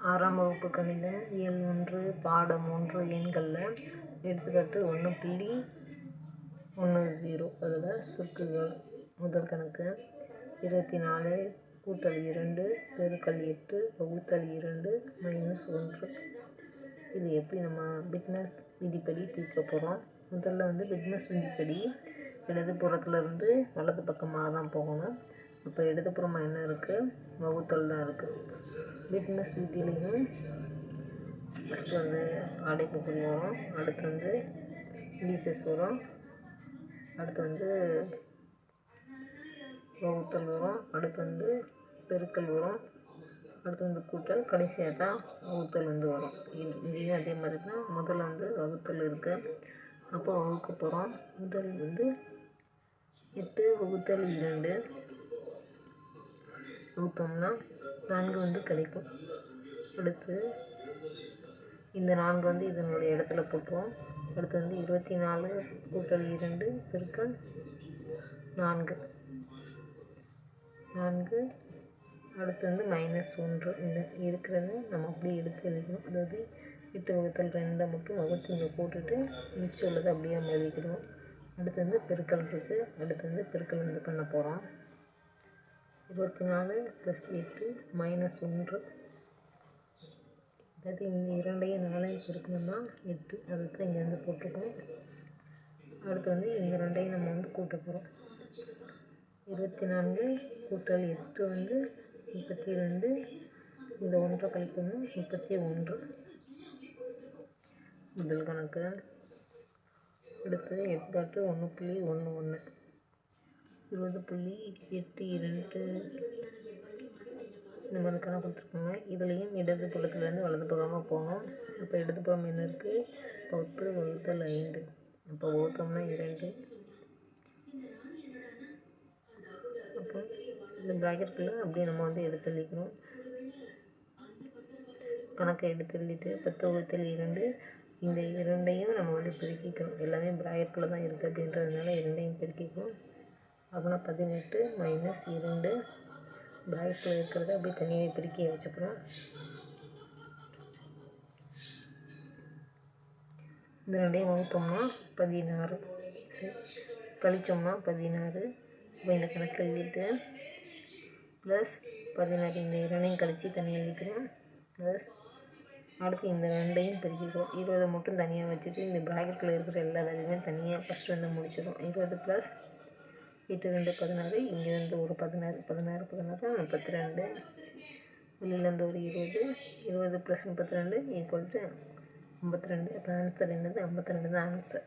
ஆறாம் வகுப்பு கணிதம் இயல் ஒன்று பாடம் ஒன்று எண்களில் எடுத்துக்காட்டு ஒன்று புள்ளி ஒன்று ஜீரோ. அதில் சுருக்குகள் முதல் கணக்கு. இருபத்தி நாலு கூட்டல் இரண்டு பெருக்கல் எட்டு வகுத்தல் இரண்டு மைனஸ் ஒன்று. இது எப்படி நம்ம பிட்னஸ் விதிப்படி தீர்க்க போகிறோம் முதல்ல வந்து பிட்னஸ் விதிப்படி இடது புறத்துலேருந்து வலது பக்கமாக தான் போகணும். அப்போ இடதுபுறமாக என்ன இருக்குது வகுத்தல் தான் இருக்குது பிட்னஸ் விதியிலையும் ஃபஸ்ட்டு வந்து அடைப்புக்குறி வரும். அடுத்து வந்து லீசஸ் வரும். அடுத்து வந்து வகுத்தல் வரும். அடுத்து வந்து பெருக்கல் வரும். அடுத்து வந்து கூட்டல். கடைசியாக தான் வகுத்தல் வந்து வரும். இங்கேயும் அதே மாதிரி தான். முதல்ல வந்து வகுத்தல் இருக்குது அப்போ வகுக்க போகிறோம் முதல் வந்து எட்டு வகுத்தல் இரண்டு. வகுத்தோம்னா நான்கு வந்து கிடைக்கும். அடுத்து இந்த நான்கு வந்து இதனுடைய இடத்துல போட்டுருவோம். அடுத்து வந்து இருபத்தி நாலு கூட்டல் இரண்டு பெருக்கல் நான்கு. நான்கு. அடுத்து வந்து மைனஸ் ஒன்று. இந்த இருக்கிறத நம்ம அப்படியே எடுத்து எழுதிக்கணும். அதாவது எட்டு வகுத்தல் ரெண்டை மட்டும் வகுத்து இங்கே போட்டுட்டு மிச்சம் உள்ளதை அப்படியே நம்ம எழுதிக்கிடுவோம். அடுத்து வந்து பெருக்கல் இருக்குது அடுத்து வந்து பெருக்கல் வந்து பண்ண போகிறோம் இருபத்தி நாலு ப்ளஸ் எட்டு மைனஸ் ஒன்று. அதாவது இந்த இரண்டையும் நாளையும் பெருக்கணும்னா எட்டு அதுக்கு தான் இங்கே வந்து போட்டிருக்கோம். அடுத்து வந்து இந்த ரெண்டையும் நம்ம வந்து கூட்ட போகிறோம் இருபத்தி நான்கு கூட்டல் எட்டு வந்து முப்பத்தி ரெண்டு இந்த ஒன்றை கழிக்கணும் முப்பத்தி ஒன்று. முதல் கணக்கு. அடுத்தது எடுத்துக்காட்டு ஒன்று புள்ளி ஒன்று ஒன்று இருபது புள்ளி எட்டு இரண்டு இந்த மாதிரி கணக்கு கொடுத்துருக்காங்க. இதுலேயும் இடது புறத்துலேருந்து வலது பக்கமாக போகணும். அப்போ இடது புறம் என்ன இருக்குது பத்து வகுத்தல் ஐந்து. அப்போ வகுத்தோம்னா இரண்டு. அப்போ இந்த ப்ராக்கெட்டுக்குள்ளே அப்படியே நம்ம வந்து எடுத்து எழுதிக்கணும். கணக்கை எடுத்து எழுதிட்டு பத்து வகுத்தல் இரண்டு. இந்த இரண்டையும் நம்ம வந்து பெருக்கிக்கணும். எல்லாமே ப்ராக்கெட்டுக்குள்ளே தான் இருக்குது அப்படின்றதுனால இரண்டையும் பெருக்கிக்கணும். அப்படின்னா பதினெட்டு மைனஸ் இரண்டு பிராக்கெட்டில் இருக்கிறத அப்படியே தனியாக பெருக்கி வச்சுக்கிறோம் இந்த ரெண்டையும் வகுத்தோம்னா பதினாறு. சரி கழிச்சோம்னா பதினாறு. இப்போ இந்த கணக்கு எழுதிட்டு ப்ளஸ் பதினாறு இந்த இரண்டையும் கழித்து தனியாக எழுதிக்கிறோம் ப்ளஸ் அடுத்து இந்த ரெண்டையும் பெருக்கிக்கிறோம் இருபதை மட்டும் தனியாக வச்சுட்டு இந்த ப்ராக்கெட்டில் இருக்கிற எல்லா வேலையுமே தனியாக ஃபஸ்ட்டு வந்து முடிச்சிடும் இருபது ப்ளஸ் எட்டு ரெண்டு பதினாறு இங்கேருந்து ஒரு பதினாறு பதினாறு பதினாறு முப்பத்தி ரெண்டு வெளியிலேருந்து ஒரு இருபது இருபது ப்ளஸ் முப்பத்தி ரெண்டு ஈக்குவல் டு ஐம்பத்தி ரெண்டு இப்போ ஆன்சர் என்னது? ஐம்பத்தி ரெண்டு தான் ஆன்சர்